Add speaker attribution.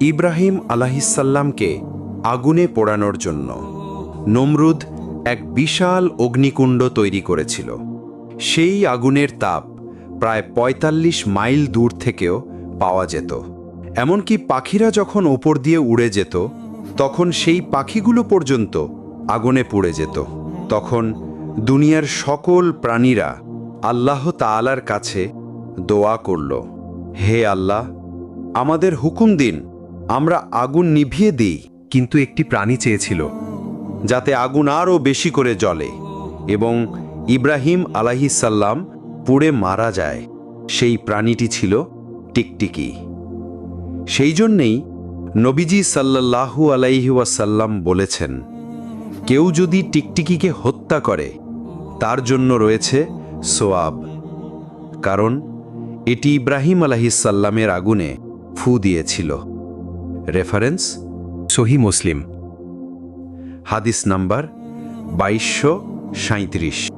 Speaker 1: ইব্রাহিম আলাহিসাল্লামকে আগুনে পোড়ানোর জন্য নমরুদ এক বিশাল অগ্নিকুণ্ড তৈরি করেছিল। সেই আগুনের তাপ প্রায় ৪৫ মাইল দূর থেকেও পাওয়া যেত। এমনকি পাখিরা যখন ওপর দিয়ে উড়ে যেত, তখন সেই পাখিগুলো পর্যন্ত আগুনে পুড়ে যেত। তখন দুনিয়ার সকল প্রাণীরা আল্লাহ তালার কাছে দোয়া করল, হে আল্লাহ, আমাদের হুকুম দিন আমরা আগুন নিভিয়ে দিই,
Speaker 2: কিন্তু একটি প্রাণী চেয়েছিল,
Speaker 1: যাতে আগুন আরও বেশি করে জ্বলে এবং ইব্রাহিম আলাহিসাল্লাম পুড়ে মারা যায়। সেই প্রাণীটি ছিল টিকটিকি। সেই জন্যেই নবীজি সাল্লাল্লাহু আলাইহি ওয়াসাল্লাম বলেছেন, কেউ যদি টিকটিকিকে হত্যা করে, তার জন্য রয়েছে সোয়াব। কারণ এটি ইব্রাহিম আলাহিসাল্লামের আগুনে ফু দিয়েছিল। রেফারেন্স
Speaker 2: সহি মুসলিম।
Speaker 1: হাদিস নাম্বার বাইশশো সাঁত্রিশ